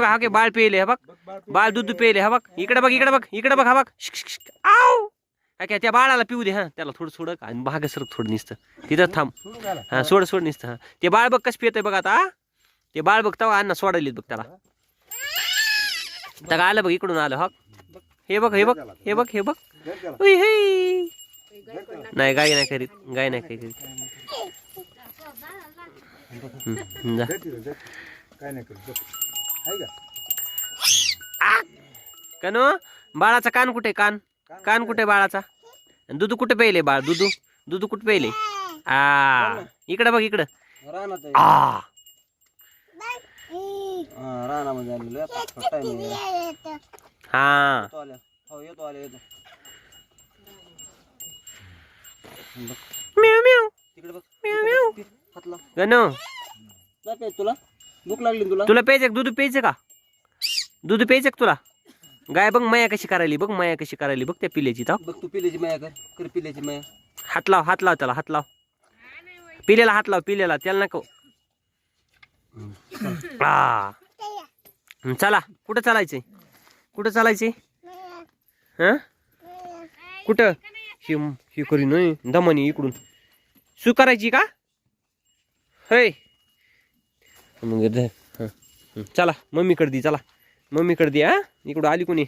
का हा की बाळ पेले हा बघ. बाळ दूध पेले हा बघ. इकडे बघ इकडे बघ इकडे बघ हा बघ. आव काय त्या बाळाला पिऊ दे हा. त्याला थोडं सोड आणि भाग सर थोडं निसतं. तिथं थांब. हा सोड सोड निसतं हा. ते बाळ बघ कसं पितंय बघ आता ते बाळ बघ तेव्हा अण्णा सोडायलीत बघ त्याला. त्या आलं बघ इकडून आलं हा. हे बघ हे बघ हे बघ हे बघ. हे. नाही गाय नाही करीत गाय नाही करीत जा. आहे का? कनो बाळाचा कान कुठे कान. कान कुठे बाळाचा? दुधू कुठे पेले बाळ? दुधू दुधू कुठे पेले? आ इकडे बघ इकडं. रानात आहे. आ. हा, रानामध्ये आलेलो आहे. आता छोटा आहे मी जरा. हा. येतो आल्या. हो येतो आल्या येतो. म्याव म्याव तिकडे बघ. हात लाव. गनो जा काय तुला? भूक लागली ना तुला? तुला प्यायचं दूध प्यायचं का? दूध प्यायचं का तुला? गाय बघ माया कशी करायली बघ माया कशी करायली बघ त्या पिल्याची तर. बघ तू पिल्याची माया कर कर पिल्याची माया. हात लाव हात लाव त्याला हात लाव. पिलेला हात लाव पिलेला त्याला नको. आ. हं, चला कुठं चालायचंय? कुठं चालायचंय? हा? कुठं? ही ही करी नाही दमानी इकडून. सु करायची का? होय. मग चला मम्मीकडे दे चला. मम्मीकडे दे हा. इकडं आली कोणी?